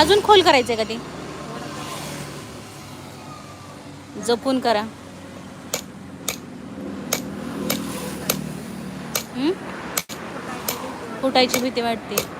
अजून खोल करायचंय का ते? जपून करा. फुटायची भीती वाटते.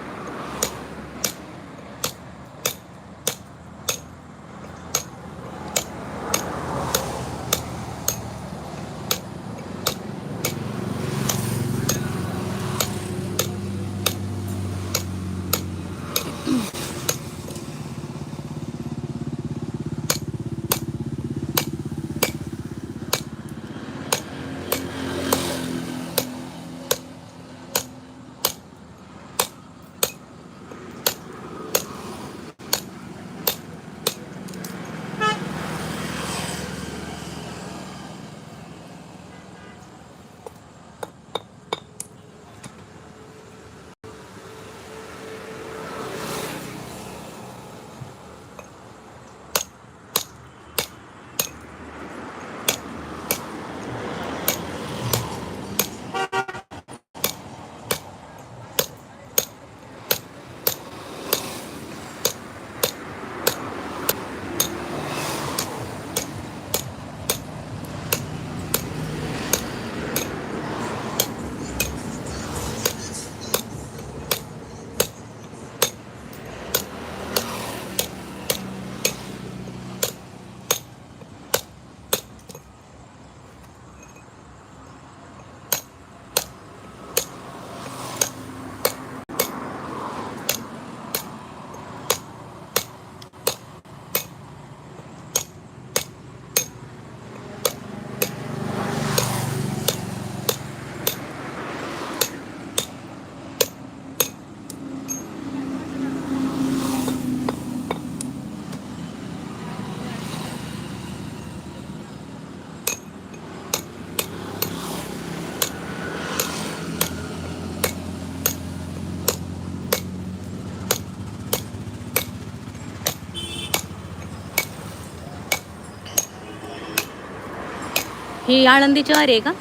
ही आळंदीची वारी आहे का?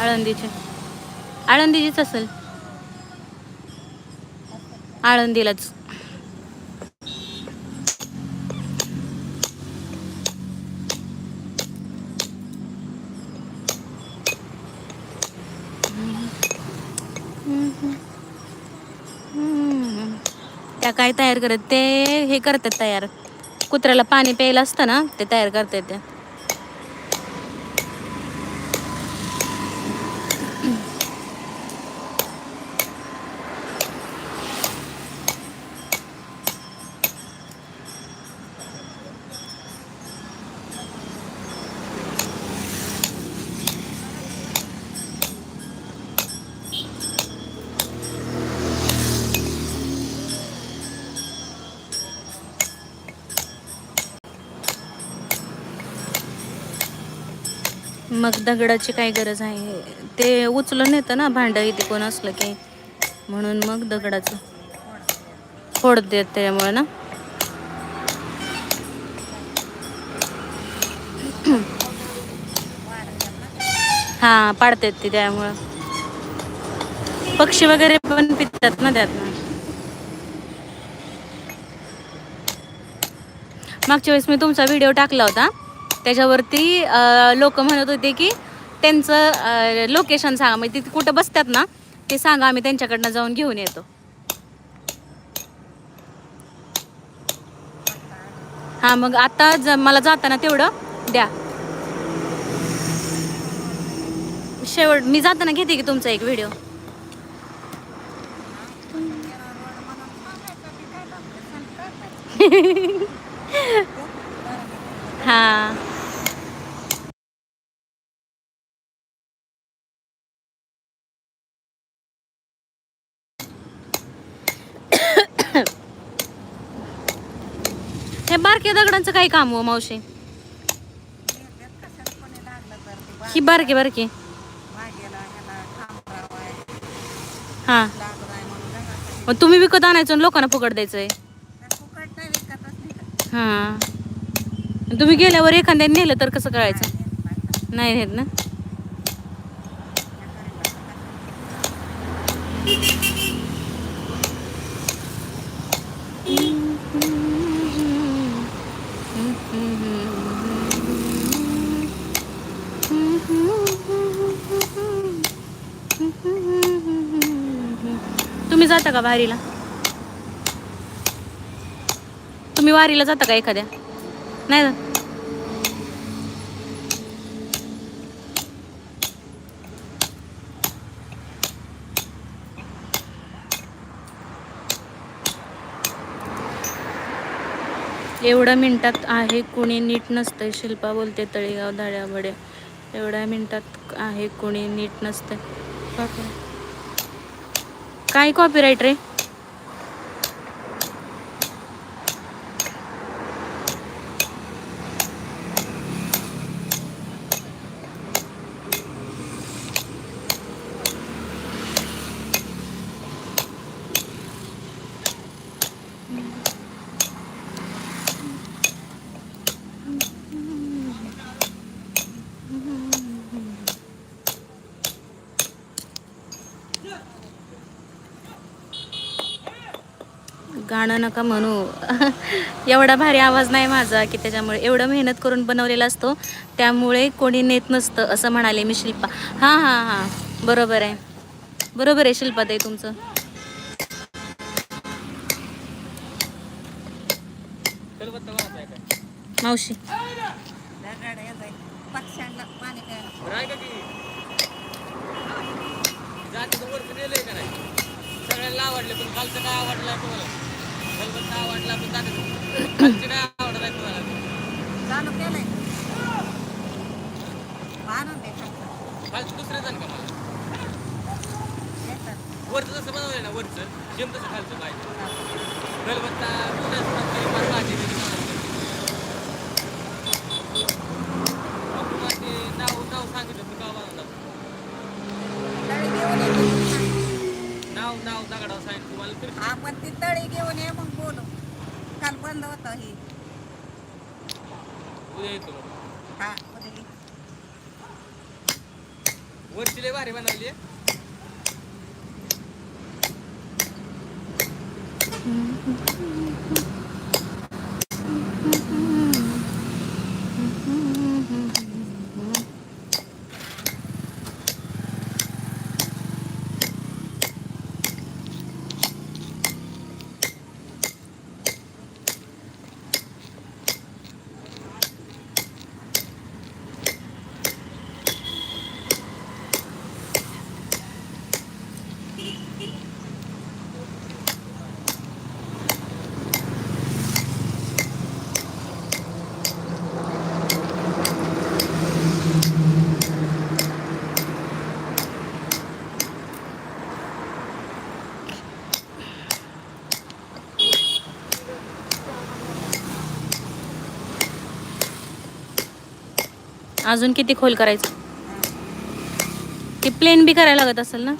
आळंदीची. आळंदीचीच असेल. आळंदीलाच. त्या काय तयार करत? ते हे करतात तयार. कुत्र्याला पाणी प्यायला असतं ना ते तयार करतात त्या. मग दगडाची काय गरज आहे? ते उचलून येतं ना भांडं इथे कोण असलं की. म्हणून मग दगडाचं फोड देत त्यामुळे ना. हा पाडतात ते त्यामुळं. पक्षी वगैरे पण पितात ना त्यातनं मागच्या वेळेस मी तुमचा व्हिडिओ टाकला होता. त्याच्यावरती लोक म्हणत होते की त्यांचं लोकेशन सांगा. म्हणजे तिथे कुठं बसतात ना ते सांगा आम्ही त्यांच्याकडनं जाऊन घेऊन येतो. हा मग आता ज मला जाताना तेवढं द्या. शेवट मी जाताना घेते की तुमचा एक व्हिडिओ हा. हे बारक्या दगडांचं काय काम हो मावशी? ही बारके बारके. हा. मग तुम्ही विकत आणायचं आणि लोकांना फुकट द्यायचंय. हा. तुम्ही गेल्यावर एखाद्याने नेलं तर कसं कळायचं? नाही आहेत ना तुम्ही जाता का वारीला? तुम्ही वारीला जाता का एखाद्या? नाही जात? एवढ्या मिनिटात आहे कुणी नीट नसतंय. शिल्पा बोलते तळेगाव धाड्याबड्या एवढ्या मिनिटात आहे कुणी नीट नसतंय. काय कॉपीराईट रे? गाणं नका म्हणू. एवढा भारी आवाज नाही माझा की त्याच्यामुळे एवढं मेहनत करून बनवलेला असतो. त्यामुळे कोणी नेत नसतं असं म्हणाले मी शिल्पा. हां हां हां. बरोबर आहे. बरोबर आहे शिल्पा ताई तुमचं. मावशी. सगळ्यांना आवडले पण कालचं काय आवडलं तुम्हाला वरचं जसं बनवलंय ना वरचं तसं खालचं पाहिजे मला भाजी ते नाव नाव सांगितलं तर का बनवलं. नाव नाव दगडावर सांगितलं तुम्हाला. आपण ती तळी घेऊन ये मग. बंद होतं ही. उद्या येतो मग हा उद्या ये. वरची लय भारी बनवली. अजून किती खोल करायचं? ते प्लेन बी करायला लागत असेल ना?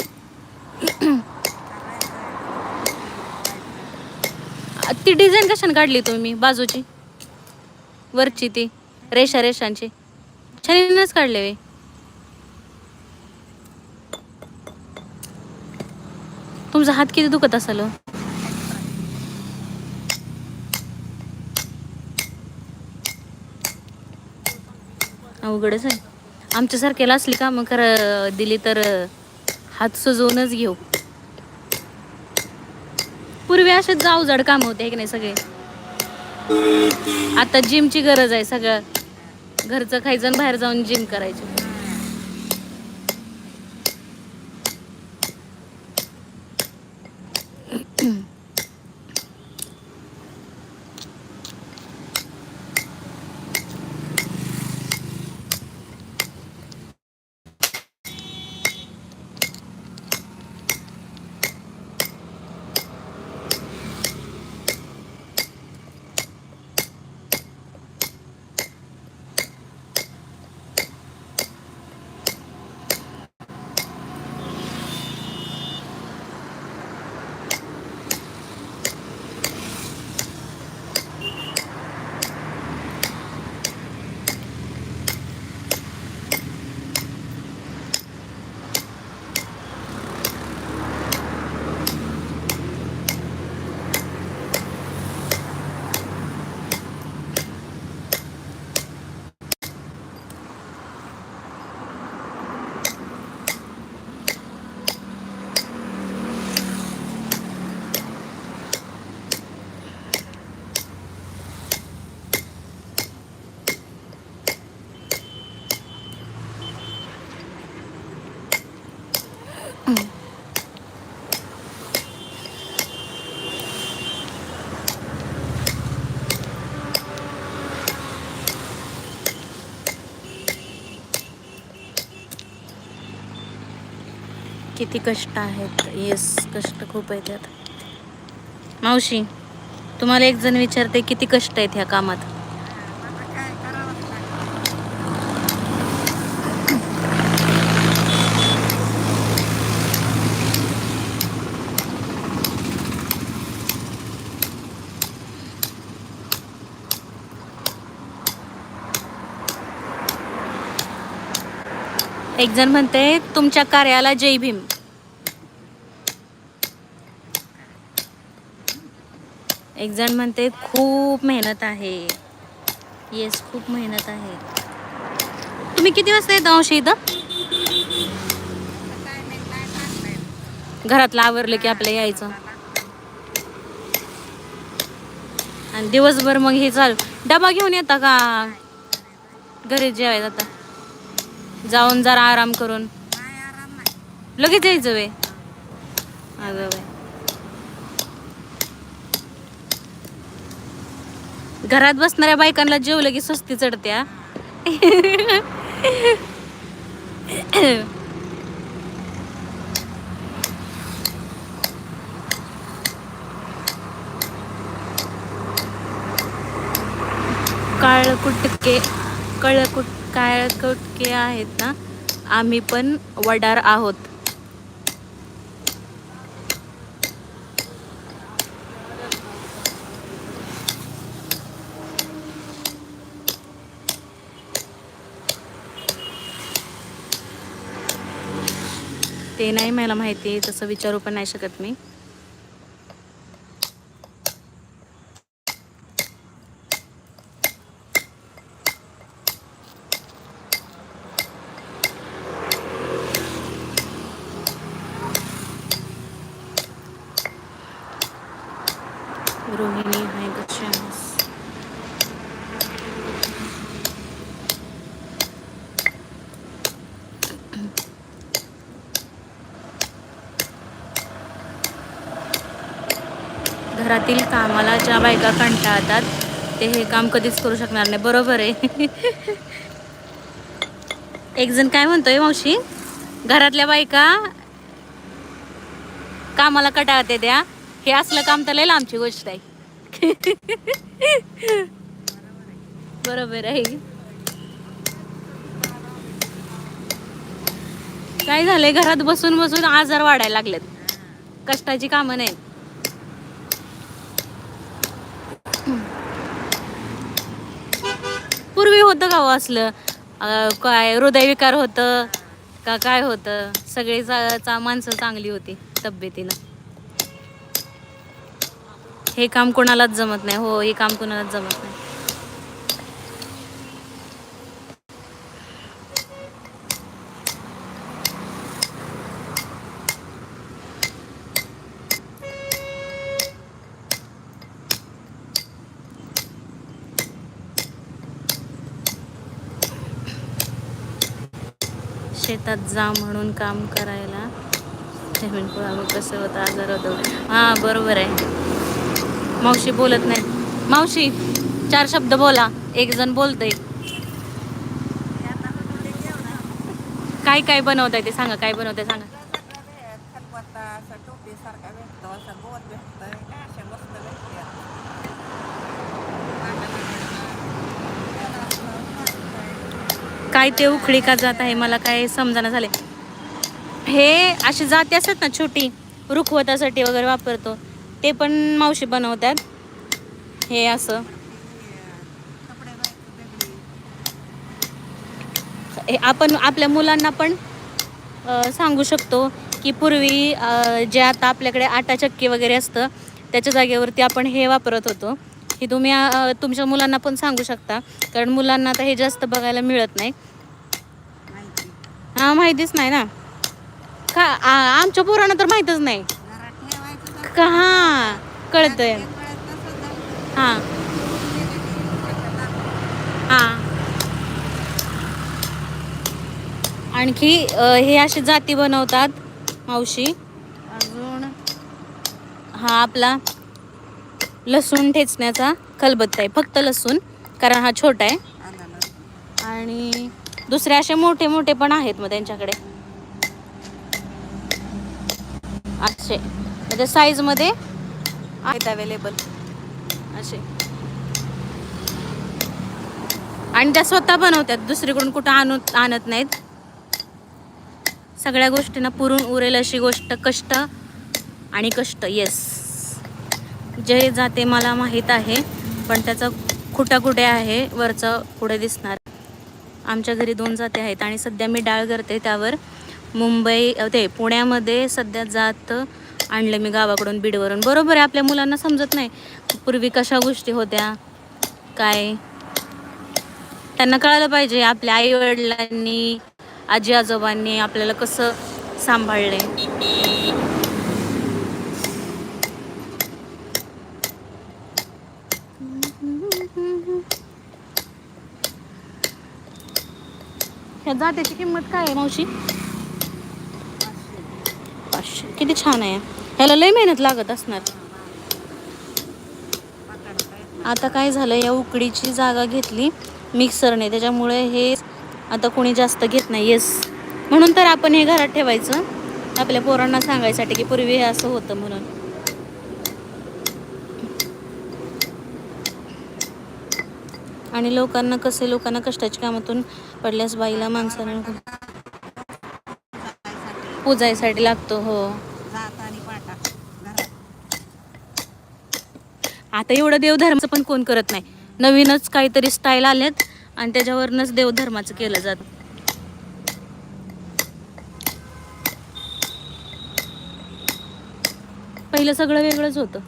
ती डिझाईन कशाने काढली तुम्ही? बाजूची? वरची ती? रेषा रेषांची? छानच काढले वे. तुमचा हात किती दुखत असेल हो? अवघडच आहे. आमच्यासारख्याला असली कामं कर खरं दिली तर हात सजवूनच घेऊ. पूर्वी असेच जाऊजाड काम होते की नाही सगळे? आता जिमची गरज आहे सगळं. घरचं खायचं आणि बाहेर जाऊन जिम करायची. किती कष्ट आहेत. येस कष्ट खूप आहेत यात. मावशी तुम्हाला एक जण विचारते किती कष्ट आहेत ह्या कामात? एक जण म्हणते तुमच्या कार्याला जय भीम. एक जण म्हणते खूप मेहनत आहे. येस खूप मेहनत आहे. तुम्ही किती वाजता येता अंश इथं? घरातलं आवरलं की आपलं यायचं. आणि दिवसभर मग हे चालू डबा घेऊन येता का? घरी जेवायचं आता जाऊन जरा आराम करून. लगेच यायचं वे. अगं. घरात बसणाऱ्या बायकांना जेवलं की सुस्ती चढत्या काळकुटके कळकुट काळकटके आहेत ना आम्ही पण वडार आहोत. ते नाही मला माहिती तसं विचारू पण नाही शकत मी रोहिणी हाय कशी आहेस घरातील कामाला ज्या बायका कंटाळतात ते हे काम कधीच करू शकणार नाही. बरोबर आहे. एक जण काय म्हणतोय मावशी? घरातल्या बायका कामाला कटाळते द्या हे असलं काम तर लय लांबची गोष्ट आहे. बरोबर आहे. काय झालंय? घरात बसून बसून आजार वाढायला लागलेत. कष्टाची कामं नाही पूर्वी होतं का हो असलं? काय हृदयविकार होतं का काय होतं? सगळे चा- चा- माणसं चांगली होती तब्येतीनं. हे काम कोणालाच जमत नाही. हो हे काम कोणालाच जमत नाही. जा म्हणून काम करायला पेमेंट पुढं कसं होतं आजार होतो हां बरोबर आहे मावशी बोलत नाही मावशी चार शब्द बोला एक जण बोलतंय काय काय बनवताय ते सांगा काय बनवताय सांगा खलबत्ता असं टोपीसारखा भेटतो असं गोल भेटतं काय अशा मस्त भेटते काय ते उखळी का जात आहे मला काय समजाना झाले हे अशी जाती असतात ना छोटी रुखवतासाठी वगैरे वापरतो. ते पण मावशी बनवतात. हे असं. हे आपण आपल्या मुलांना पण सांगू शकतो की पूर्वी जे आता आपल्याकडे आटा चक्की वगैरे असतं त्याच्या जागेवरती आपण हे वापरत होतो. हे तुम्ही तुमच्या मुलांना पण सांगू शकता. कारण मुलांना आता हे जास्त बघायला मिळत नाही. हां माहितीच नाही ना. का आमच्या पोरांना तर माहीतच नाही. का हां कळतंय. हां. की लांब. हां. आणखी हे असे जाती बनवतात मावशी. अजून? हा आपला. लसूण ठेचण्याचा खलबत्ता आहे. फक्त लसूण कारण हा छोटा आहे. आणि दुसरे असे मोठे मोठे पण आहेत मग त्यांच्याकडे. असे. म्हणजे साईजमध्ये आहेत अवेलेबल असे. आणि त्या स्वतः बनवतात. दुसरीकडून कुठं आणू आणत नाहीत. सगळ्या गोष्टींना पुरून उरेल अशी गोष्ट कष्ट आणि कष्ट. येस जे जाते मला माहीत आहे पण त्याचा खुटा कुठे आहे वरचं पुढे दिसणार. आमच्या घरी दोन जाते आहेत आणि सध्या मी डाळ करते त्यावर. मुंबई ते पुण्यामध्ये सध्या जात आणलं मी गावाकडून बीडवरून. बरोबर आहे आपल्या मुलांना समजत नाही. पूर्वी कशा गोष्टी होत्या? काय? त्यांना कळालं पाहिजे आपल्या आई वडिलांनी आजी आजोबांनी आपल्याला कसं सांभाळले. ह्या जात्याची किंमत काय आहे मावशी? पाचशे. किती छान आहे. ह्याला लय मेहनत लागत असणार. आता काय झालं या उकडीची जागा घेतली मिक्सरने. त्याच्यामुळे हे आता कोणी जास्त घेत नाही. येस म्हणून तर आपण हे घरात ठेवायचं. आपल्या पोरांना सांगायसाठी की पूर्वी हे असं होतं म्हणून. आणि लोकांना कसे लोकांना कष्टाच्या कामातून पडल्यास बाईला माणसाला पूजायसाठी लागतो हो. आता एवढं देवधर्माचं पण कोण करत नाही. नवीनच काहीतरी स्टाईल आल्यात आणि त्याच्यावरनच देवधर्माचं केलं जात. पहिलं सगळं वेगळंच होतं.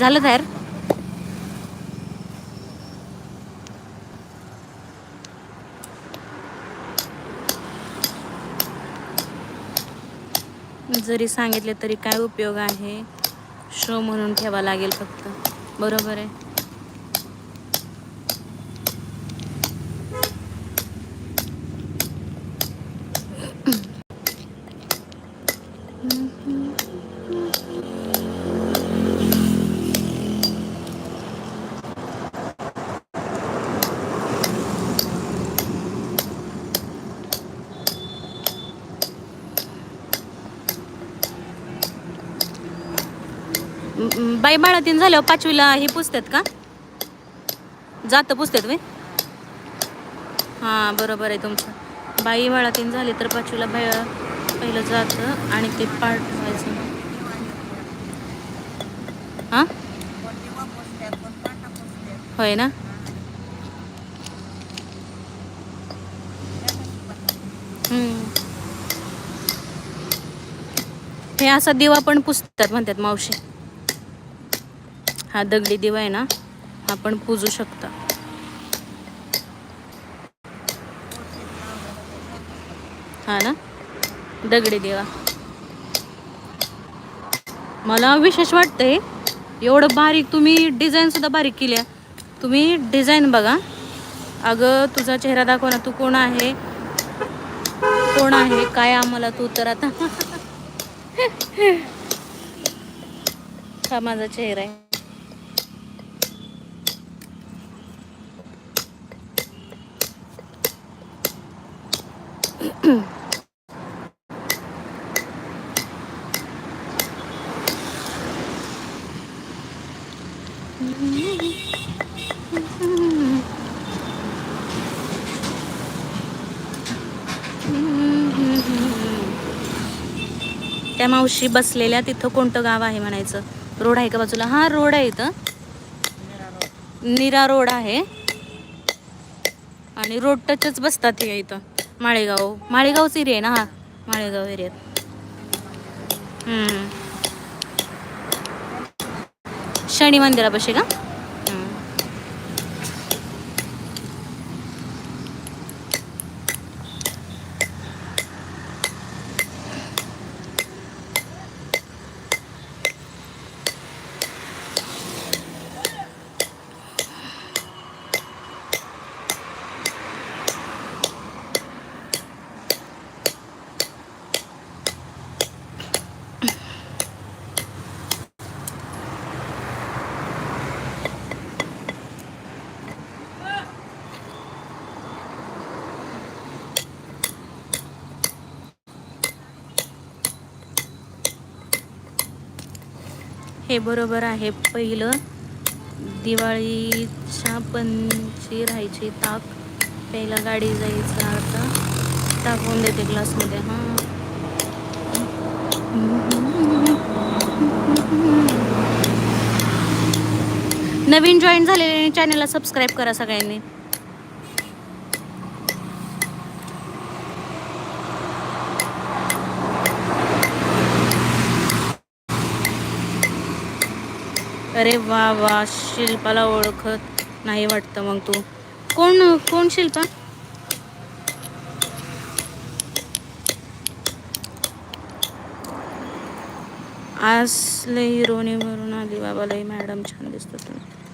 झालं तयार? जरी सांगितले तरी काय उपयोग आहे? शो म्हणून ठेवा लागेल फक्त. बरोबर आहे. बाई बाळातीन झाल्यावर पाचवीला हे पुसतात का? जातं पुसतात वे हां बरोबर आहे तुमचं. बाई बाळातीन झाली तर पाचवीला बाय पहिलं जातं आणि ते पाठवायचं हां? होय ना? हे असा दिवा पण पुसतात म्हणतात मावशी. हा दगडी दिवा आहे ना हा पण पूजू शकता. हा ना दगडी दिवा. मला विशेष वाटतंय एवढं बारीक तुम्ही डिझाईन सुद्धा बारीक केली आहे. तुम्ही डिझाईन बघा. अगं तुझा चेहरा दाखव ना तू कोण आहे? कोण आहे? काय आम्हाला तू तर आता? हा माझा चेहरा आहे. त्या मावशी बसलेल्या तिथं कोणतं गाव आहे म्हणायचं? रोड आहे का बाजूला? हा रोड आहे इथं. निरा रोड आहे. आणि रोड टचच बसतात हे इथं. माळेगाव. माळेगावच एरिया आहे ना हा? माळेगाव एरियात. हम्म. शनी मंदिरापाशी का? हे बरोबर आहे. पहिलं दिवाळीच्या पंची राहायची ताक. पहिला गाडी जायचं आता. टाकून देते ग्लासमध्ये हां. नवीन जॉईन झालेले चॅनलला सबस्क्राईब करा सगळ्यांनी. अरे वा वा शिल्पाला ओळखत नाही वाटतं मग तू. कोण कोण शिल्पा? आज लई हिरोनी भरून आली बाबा लय मॅडम छान दिसतो तुम्ही.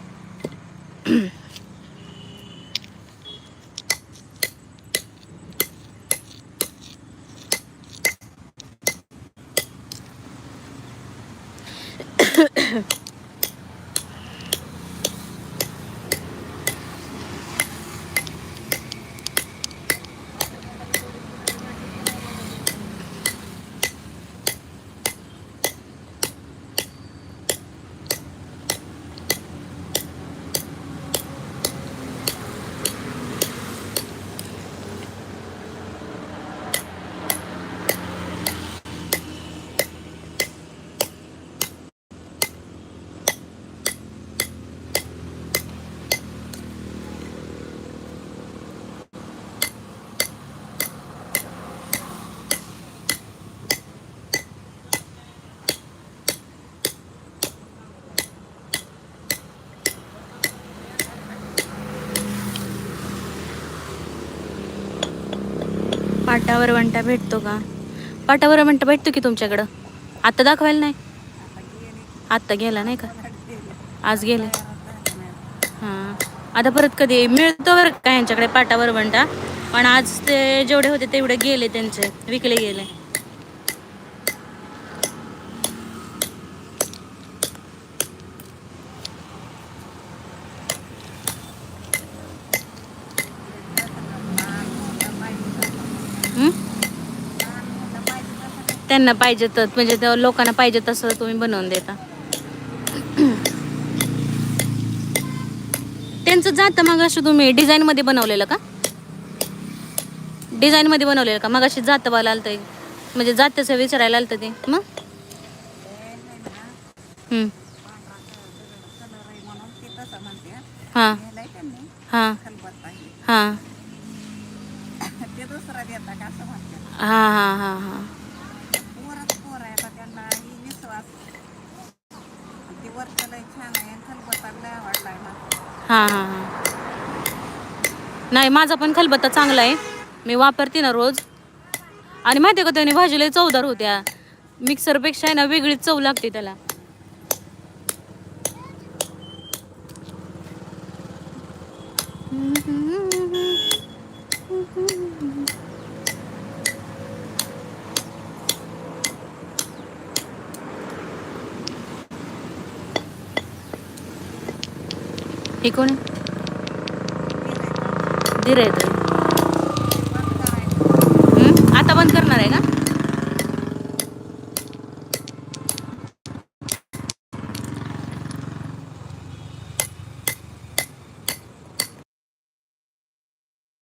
पाटावर वंटा भेटतो का? पाटावर वंटा भेटतो की तुमच्याकडं? आता दाखवायला नाही? आत्ता गेला नाही का? आज गेले. हां. आता परत कधी? मिळतो बरं का यांच्याकडे पाटावर वंटा? पण आज ते जेवढे होते तेवढे गेले त्यांचे. विकले गेले. त्यांना पाहिजे तर म्हणजे त्या लोकांना पाहिजे तसं तुम्ही बनवून देता. त्यांचं जातं मग अशी तुम्ही डिझाईन मध्ये बनवलेलं का? डिझाईन मध्ये बनवलेलं का? मग अशी जातं बाला आलं ते म्हणजे जात्याचं विचारायला आलं ते. मग? हं. हां. हां. हे. हां असं हां हां हां हां पोरच पोर आहे आता त्यांना ही विश्वास ती वरचं लय छान आहे आणि खलबत्ता लय आवडलाय मला हां हां हां. नाही माझा पण खलबत्ता चांगला आहे. मी वापरते ना रोज. आणि माहिती आहे का त्याने भाजीला चवदार होत्या. मिक्सरपेक्षा आहे ना वेगळीच चव लागते त्याला. हे कोण आहे? धीर? आता बंद करणार आहे का